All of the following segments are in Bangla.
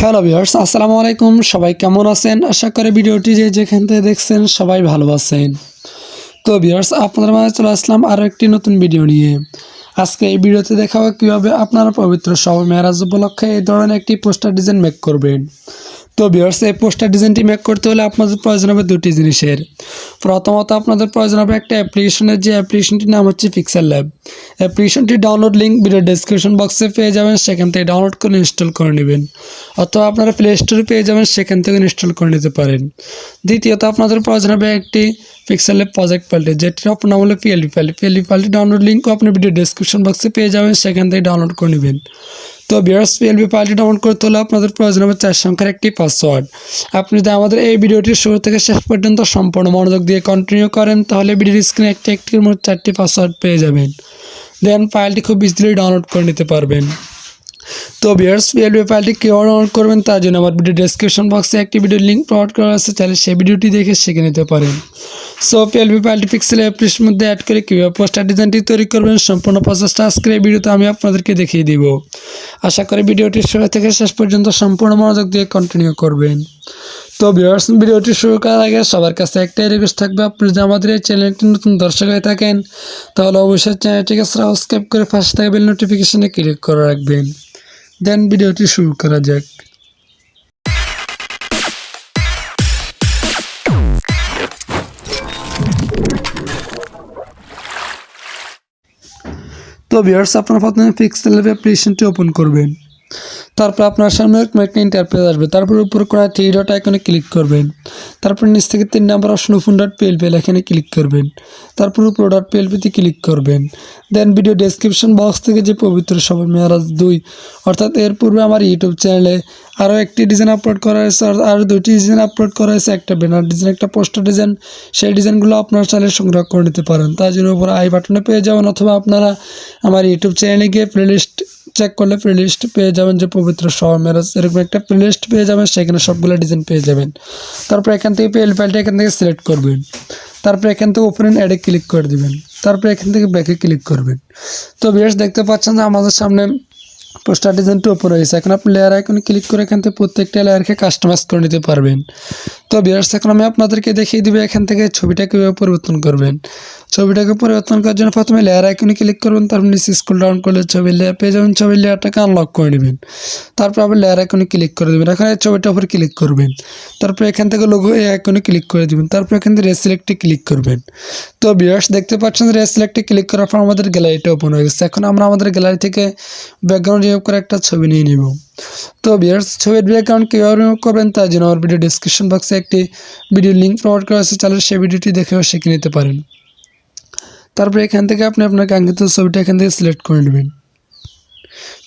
হ্যালো ভিউয়ার্স আসসালামু আলাইকুম। সবাই কেমন আছেন? আশা করি ভিডিওটি যে যেখান থেকে দেখছেন সবাই ভালো আছেন। তো ভিউয়ার্স আপনাদের মাঝে চলে আসলাম আরও একটি নতুন ভিডিও নিয়ে। আজকে এই ভিডিওতে দেখাবো কীভাবে আপনারা পবিত্র সব মেয়ারাজ উপলক্ষে এই ধরনের একটি পোস্টার ডিজাইন মেক করবেন। তো ভিউয়ার্স এই পোস্টার ডিজাইনটি মেক করতে হলে আপনাদের প্রয়োজন হবে দুটি জিনিসের। প্রথমত আপনাদের প্রয়োজন হবে একটা অ্যাপ্লিকেশনের যে অ্যাপ্লিকেশনটির নাম হচ্ছে পিক্সেল ল্যাব অ্যাপ্লিকেশনটি ডাউনলোড লিঙ্ক ভিডিও ডেসক্রিপশন বক্সে পেয়ে যাবেন, সেখান থেকে ডাউনলোড করে ইনস্টল করে নেবেন। অথবা আপনারা প্লে স্টোরে পেয়ে যাবেন, সেখান থেকে ইনস্টল করে নিতে পারেন। দ্বিতীয়ত আপনাদের প্রয়োজন হবে একটি পিক্সেল ল্যাব প্রজেক্ট ফাইলটি যেটির আপনার নাম হলো পিএলপি ফাইল পিএলপি ফাইলটি ডাউনলোড লিঙ্কও আপনি ভিডিও ডেসক্রিপশন বক্সে পেয়ে যাবেন, সেখান থেকে ডাউনলোড করে নেবেন। তো বিয়ার্স পিএলবি ফাইলটি ডাউনলোড করতে হলে আপনাদের প্রয়োজন হবে চার সংখ্যার একটি পাসওয়ার্ড আপনি যদি আমাদের এই ভিডিওটি শুরু থেকে শেষ পর্যন্ত সম্পূর্ণ মনোযোগ দিয়ে কন্টিনিউ করেন, তাহলে ভিডিওর স্ক্রিনে একটি একটির মধ্যে চারটি পাসওয়ার্ড পেয়ে যাবেন। দেন ফাইলটি খুব ইজিলি ডাউনলোড করে নিতে পারবেন। তো বিয়ার্স পিএলপি ফাইলটি কীভাবে ডাউনলোড করবেন, তার জন্য আমার ভিডিও ডেসক্রিপশন বক্সে একটি ভিডিও লিঙ্ক প্রোভাইড করা আছে তাহলে সেই ভিডিওটি দেখে শিখে নিতে পারেন। সো পিএলপি ফাইলটি পিক্সেল অ্যাপ্লিকেশনের মধ্যে অ্যাড করে কীভাবে পোস্টার ডিজাইনটি তৈরি করবেন, সম্পূর্ণ প্রসেসটা আজকের এই ভিডিওতে আমি আপনাদেরকে দেখিয়ে দিব। আশা করি ভিডিওটি শুরু থেকে শেষ পর্যন্ত সম্পূর্ণ মনোযোগ দিয়ে কন্টিনিউ করবেন। তো ভিউয়ার্স ভিডিওটি শুরু করার আগে সবার কাছে একটাই রিকোয়েস্ট থাকবে, আপনি যদি আমাদের এই চ্যানেলটি নতুন দর্শক হয়ে থাকেন, তাহলে অবশ্যই চ্যানেলটিকে সাবস্ক্রাইব করে পাশে থাকা বেল নোটিফিকেশনে ক্লিক করে রাখবেন। দেন ভিডিওটি শুরু করা যাক। তো ভিউয়ার্স আপনার প্রথমে পিক্সেল অ্যাপ্লিকেশনটি ওপেন করবেন। তারপর আপনার সামনে এরকম একটা ইন্টারপ্রেস আসবে। তারপর উপর কোনো থ্রি ডট আইকনে ক্লিক করবেন। তারপর নিচ থেকে তিন number option open dot PLP এখানে ক্লিক করবেন। তারপর উপর ডট পিএলপিতে ক্লিক করবেন। দেন ভিডিও ডেসক্রিপশন বক্স থেকে যে পবিত্র সবাই মেয়ারাজ দুই, অর্থাৎ এর পূর্বে আমার ইউটিউব চ্যানেলে আরও একটি ডিজাইন আপলোড করা হয়েছে, আর দুটি ডিজাইন আপলোড করা হয়েছে, একটা ব্যানার ডিজাইন একটা পোস্টার ডিজাইন সেই ডিজাইনগুলো আপনার চ্যানেলে সংগ্রহ করে নিতে পারেন। তার জন্য উপর আই বাটনে পেয়ে যাবেন, অথবা আপনারা আমার ইউটিউব চ্যানেলে গিয়ে প্লেলিস্ট চেক করলে প্লেলিস্ট পেয়ে যাবেন যে পবিত্র শহর মেরাজ, এরকম একটা প্লেলিস্ট পেয়ে যাবেন, সেখানে সবগুলো ডিজাইন পেয়ে যাবেন। তারপর এখান থেকে পেল ফাইলটা এখান থেকে সিলেক্ট করবেন। তারপর এখান থেকে ওপেন অ্যাডে ক্লিক করে দিবেন। তারপর এখান থেকে ব্যাকে ক্লিক করবেন। তো বেশ দেখতে পাচ্ছেন যে আমাদের সামনে পোস্টার ডিজাইনটি ওপর হয়েছে। এখন আপনি লেয়ার আইকনে ক্লিক করে এখান থেকে প্রত্যেকটা লেয়ারকে কাস্টমাইজ করে নিতে পারবেন। তো বিয়ার্স এখন আমি আপনাদেরকে দেখিয়ে দিব এখান থেকে ছবিটা কীভাবে পরিবর্তন করবেন। ছবিটাকে পরিবর্তন করার জন্য প্রথমে লেয়ার আইকনে ক্লিক করবেন, তারপর নিচে স্কুল ডাউন করলে ছবি লেয়ার পেয়ে যাবেন, ছবির লেয়ারটাকে আনলক করে নেবেন। তারপর আবার লেয়ার আইকনে ক্লিক করে দেবেন। এখন এই ছবিটার উপর ক্লিক করবেন। তারপর এখান থেকে লোগো এই আইকনে ক্লিক করে দেবেন। তারপর এখান থেকে রেসিলেক্টে ক্লিক করবেন। তো বিয়ার্স দেখতে পাচ্ছেন রেসিলেক্টে ক্লিক করার পর আমাদের গ্যালারিটা ওপেন হয়ে গেছে। এখন আমরা আমাদের গ্যালারি থেকে ব্যাকগ্রাউন্ড রিমুভ করে একটা ছবি নিয়ে নেব। তো বিয়ার্স ছবির ব্যাকগ্রাউন্ড কীভাবে রিমুভ করবেন তার জন্য আমার ভিডিও ডিসক্রিপশন বক্সে একটি ভিডিও লিঙ্ক প্রোভাইড করা আছে। তাহলে সেই ভিডিওটি দেখেও শিখে নিতে পারেন। তারপরে এখান থেকে আপনি আপনার কাঙ্ক্ষিত ছবিটা এখান থেকে সিলেক্ট করে নেবেন।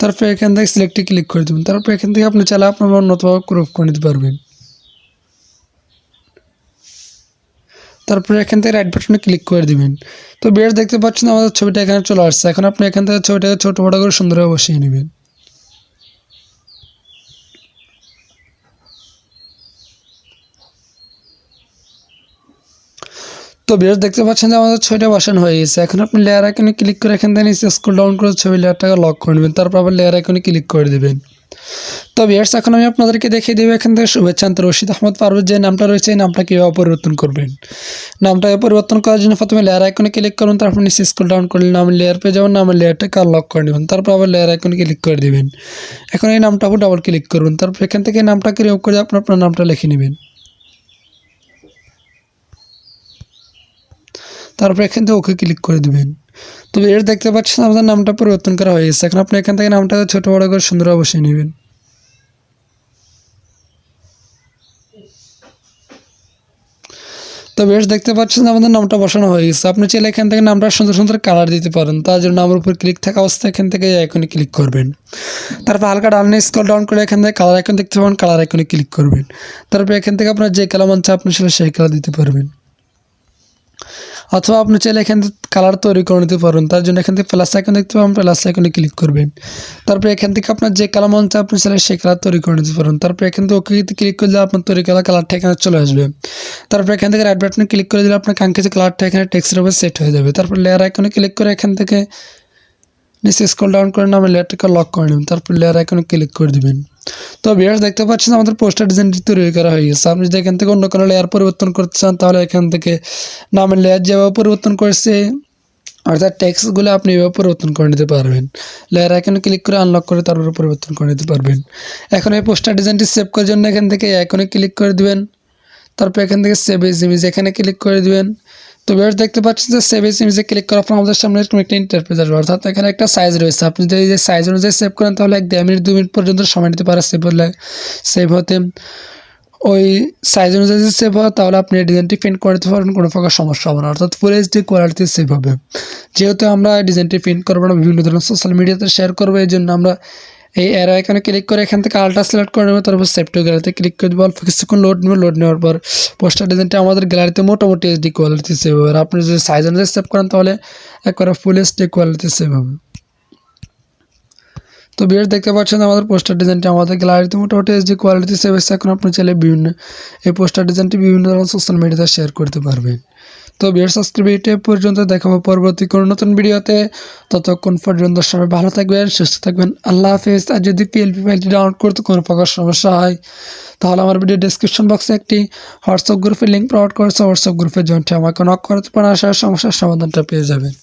তারপরে এখান থেকে সিলেক্টে ক্লিক করে দেবেন। তারপরে এখান থেকে আপনি চালা আপনার অন্যতভাবে ক্রপ করে নিতে পারবেন। তারপরে এখান থেকে রাইট বাটনে ক্লিক করে দিবেন। তো বেশ দেখতে পাচ্ছেন আমাদের ছবিটা এখানে চলে আসছে। এখন আপনি এখান থেকে ছবিটাকে ছোটো বড়ো করে সুন্দরভাবে বসিয়ে নেবেন। তো বেশ দেখতে পাচ্ছেন যে আমাদের ছবিটা বসানো হয়ে গেছে। এখন আপনি লেয়ার আইকনে ক্লিক করে এখান থেকে নিচে স্ক্রল ডাউন করে ছবি লেয়ারটাকে লক করে নেবেন, তারপর আবার লেয়ার আইকনে ক্লিক করে দেবেন। তো বিয়ার্স এখন আমি আপনাদেরকে দেখিয়ে দেবো এখান থেকে শুভেচ্ছান্ত রশিদ আহমদ পারভেজ যে নামটা রয়েছে, এই নামটা কীভাবে পরিবর্তন করবেন? নামটাকে পরিবর্তন করার জন্য প্রথমে লেয়ার আইকনে ক্লিক করুন, তারপর নিচে স্ক্রল ডাউন করলে নাম লেয়ার পেয়ে যাবেন, নামের লেয়ারটাকে লক করে নেবেন, তারপর আবার লেয়ার আইকনে ক্লিক করে দেবেন। এখন এই নামটা ডাবল ক্লিক করুন, তারপর এখান থেকে নামটাকে রিমুভ করে আপনার আপনার নামটা লিখে নেবেন। তারপর এখান থেকে ওকে ক্লিক করে দেবেন। তো এর দেখতে পাচ্ছেন, আমাদের নামটা পরিবর্তন করা হয়ে গেছে। এখন আপনি এখান থেকে নামটাকে ছোটো, বড়ো করে সুন্দর বসিয়ে নেবেন। তো বেশ দেখতে পাচ্ছেন আমাদের নামটা বসানো হয়ে গেছে। আপনি চাইলে এখান থেকে নামটা সুন্দর সুন্দর কালার দিতে পারেন। তার জন্য নামের উপর ক্লিক থাকা অবস্থায় এখান থেকে আইকনে ক্লিক করবেন। তারপর হালকা ডানে স্কল ডাউন করে এখান থেকে কালার আইকন দেখতে পাবেন কালার আইকনে ক্লিক করবেন। তারপর এখান থেকে আপনার যে কালার মন আপনি সেটা সেই কালার দিতে পারবেন। অথবা আপনি চাইলে এখান থেকে কালার তৈরি করে নিতে পারেন তার জন্য এখান থেকে প্লাস আইকন দেখতে পাবেন প্লাস আইকনে ক্লিক করবেন। তারপরে এখান থেকে আপনার যে কালার মন চায় আপনি চাইলে সেই কালার তৈরি করে নিতে পারেন তারপরে এখান থেকে ওকে ক্লিক করলে আপনার তৈরি করা কালারটা এখানে চলে আসবে। তারপরে এখান থেকে রাইট বাটনে ক্লিক করে দিলে আপনার কাঙ্ক্ষিত কালারটা এখানে টেক্সটের উপর সেট হয়ে যাবে। তারপর লেয়ার আইকনে ক্লিক করে এখান থেকে নিচে স্ক্রল ডাউন করে নামে লেয়ারটাকে লক করে নেবেন, তারপর লেয়ার আইকনে ক্লিক করে দিবেন। তো ভিউয়ার্স দেখতে পাচ্ছেন আমাদের পোস্টার ডিজাইনটি তৈরি করা হয়ে গেছে। আপনি যদি এখান থেকে অন্য কোনো লেয়ার পরিবর্তন করতে চান, তাহলে এখান থেকে নামের লেয়ার যেভাবে পরিবর্তন করেছে, অর্থাৎ টেক্সটগুলো আপনি এভাবে পরিবর্তন করে নিতে পারবেন। লেয়ার আইকনে ক্লিক করে আনলক করে তারপরে পরিবর্তন করে নিতে পারবেন। এখন এই পোস্টার ডিজাইনটি সেভ করার জন্য এখান থেকে আইকনে ক্লিক করে দিবেন। তারপর এখান থেকে সেভ এজ ইমেজ এখানে ক্লিক করে দিবেন। তো ভিউয়ার্স, দেখতে পাচ্ছেন যে সেভ এজ ইমেজে ক্লিক করার পর আমাদের সামনে এরকম একটা ইন্টারফেস আসবে। অর্থাৎ এখানে একটা সাইজ রয়েছে। আপনি যদি যে সাইজ অনুযায়ী সেভ করেন, তাহলে এক দেড় মিনিট দু মিনিট পর্যন্ত সময় নিতে পারে সেভ হলে। সেভ হতে ওই সাইজ অনুযায়ী যদি সেভ হয়, তাহলে আপনি ডিজাইনটি প্রিন্ট করে দিতে পারবেন, কোনো প্রকার সমস্যা হবে না। অর্থাৎ ফুল এইচডি কোয়ালিটি সেভ হবে। যেহেতু আমরা ডিজাইনটি প্রিন্ট করব না, বিভিন্ন ধরনের সোশ্যাল মিডিয়াতে শেয়ার করব, এই জন্য আমরা এই অ্যারো এখানে ক্লিক করে এখান থেকে আলট্রা সিলেক্ট করে নেব, তারপর সেভ টু গ্যালারিতে ক্লিক করে দেবো, অল্প কিছুক্ষণ লোড নেবে লোড নেওয়ার পর পোস্টার ডিজাইনটা আমাদের গ্যালারিতে মোটামুটি এইচডি কোয়ালিটি সেভ হবে। আর আপনি যদি সাইজ অনুযায়ী সেভ করেন তাহলে একবারে ফুল এইচডি কোয়ালিটি সেভ হবে। তো বিয়ার দেখতে পাচ্ছেন আমাদের পোস্টার ডিজাইনটি আমাদের গ্যালারিতে মোটামুটি এইচডি কোয়ালিটি সেভ এসেছে এখন আপনি চাইলে বিভিন্ন এই পোস্টার ডিজাইনটি বিভিন্ন ধরনের সোশ্যাল মিডিয়াতে শেয়ার করতে পারবেন। তো বিয়ার সাবস্ক্রাইব ভিডিও পর্যন্ত দেখাবো পরবর্তী কোনো নতুন ভিডিওতে। ততক্ষণ পর্যন্ত সবাই ভালো থাকবেন, সুস্থ থাকবেন। আল্লাহ হাফেজ। আর যদি পিএলপি ফাইলটি ডাউনলোড করতে কোনো প্রকার সমস্যা হয়, তাহলে আমার ভিডিও ডিসক্রিপশন বক্সে একটি হোয়াটসঅ্যাপ গ্রুপে লিঙ্ক প্রোভাইড করেছে। হোয়াটসঅ্যাপ গ্রুপে জয়েন্টে আমাকে নক করতে পারেন আসার সমস্যার সমাধানটা পেয়ে যাবেন।